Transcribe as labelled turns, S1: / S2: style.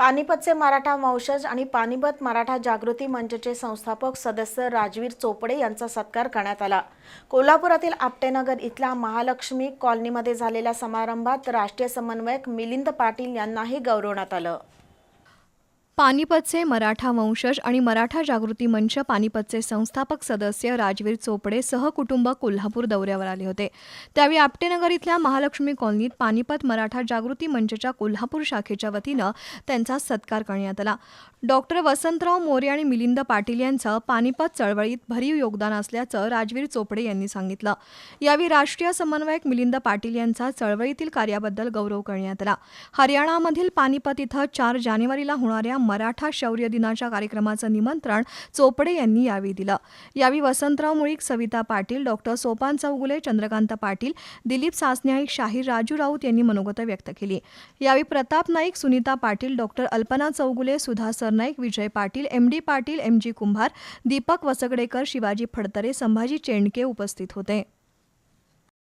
S1: पानिपतचे मराठा वंशज आणि पानिपत मराठा जागृती मंचचे संस्थापक सदस्य राजवीर चोपडे यांचा सत्कार करण्यात आला. कोल्हापुरातील आपटेनगर इथल्या महालक्ष्मी कॉलनीमध्ये झालेल्या समारंभात राष्ट्रीय समन्वयक मिलिंद पाटील यांनाही गौरवण्यात आलं.
S2: पानिपतचे मराठा वंशज आणि मराठा जागृती मंच पानिपतचे संस्थापक सदस्य राजवीर चोपडे सहकुटुंब कोल्हापूर दौऱ्यावर आले होते. त्यावेळी आपटेनगर इथल्या महालक्ष्मी कॉलनीत पानिपत मराठा जागृती मंचच्या कोल्हापूर शाखेच्या वतीनं त्यांचा सत्कार करण्यात आला. डॉक्टर वसंतराव मोरे आणि मिलिंद पाटील यांचं पानिपत चळवळीत भरीव योगदान असल्याचं राजवीर चोपडे यांनी सांगितलं. यावेळी राष्ट्रीय समन्वयक मिलिंद पाटील यांचा चळवळीतील कार्याबद्दल गौरव करण्यात आला. हरियाणामधील पानिपत इथं चार जानेवारीला होणाऱ्या मराठा शौर्य दिनाच्या कार्यक्रमाचं निमंत्रण चोपडे यांनी यावेळी दिलं. यावेळी वसंतराव मुळीक सविता पाटील डॉक्टर सोपान चौगुले चंद्रकांत पाटील दिलीप सासन्याईक शाहीर राजू राऊत यांनी मनोगत व्यक्त केली. यावेळी Pratap Naik Sunita Patil doctor Alpana Chougule Sudha Sarnaik Vijay Patil M D Patil M G Kumbhar Deepak Vasagadekar Shivaji Phadtare Sambhaji Chendke उपस्थित होते.